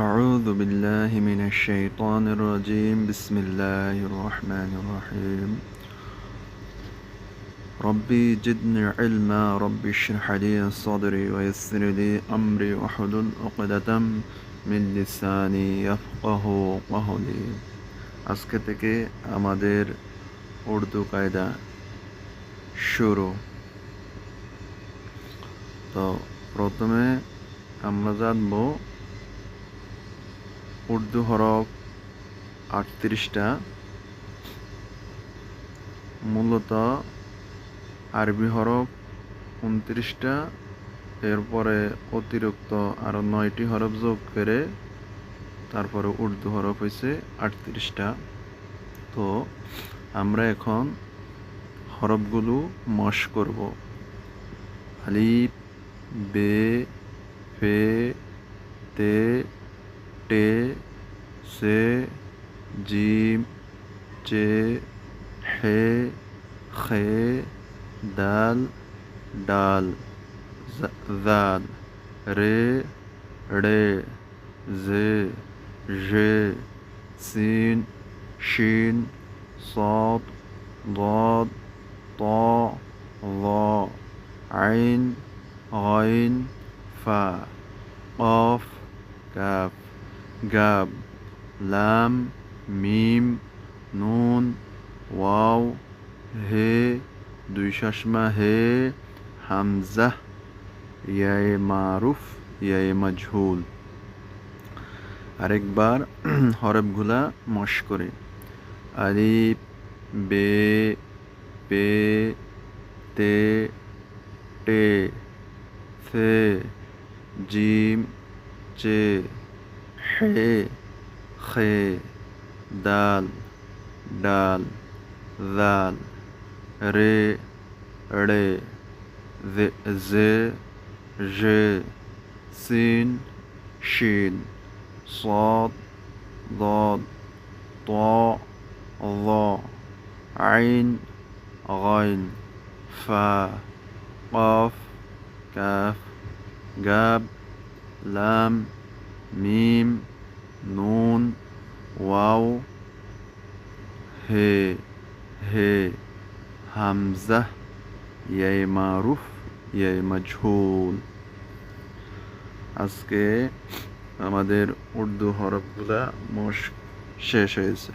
أعوذ بالله من الشيطان الرجيم بسم الله الرحمن الرحيم ربي زدني علما ربي اشرح لي صدري ويسر لي أمري واحلل عقدة من লিসানি ইয়াফকাহু কওলি আজকে থেকে আমাদের উর্দু কায়দা শুরু তো প্রথমে আমরা জানবো উর্দু হরফ আটত্রিশটা। মূলত আরবি হরফ উনত্রিশটা। এরপরে অতিরিক্ত আরও নয়টি হরফ যোগ করে তারপরে উর্দু হরফ হয়েছে আটত্রিশটা। তো আমরা এখন হরফগুলো মশ করব। আলিফ, বে, ফে, তে টে সে জিম চে হে খে দাল ডাল জাল রে ড়ে জে জে সিন শিন صاد ضاد طاء ظاء عين غين فا قاف كاف গাব লাম মিম নুন ওয়াও হে দুই শাসমা হে হামজাহ ইয়ে মারুফ ইয়ে মজহুল আরেকবার হরফগুলা মশ করে। আলিফ, বে, পে, তে, টে সে জিম, চে। ح خ دال دال ذال ر ڑ ز ج سين شين صاد ضاد طاء ظاء عين غين فا قاف كاف جاب لام মিম, নুন, ওয়াও, হে হে, হামজা, ইয়াই মারুফ, ইয়াই মাজহুল আজকে আমাদের উর্দু হরফগুলা মোশ শেষ হয়েছে।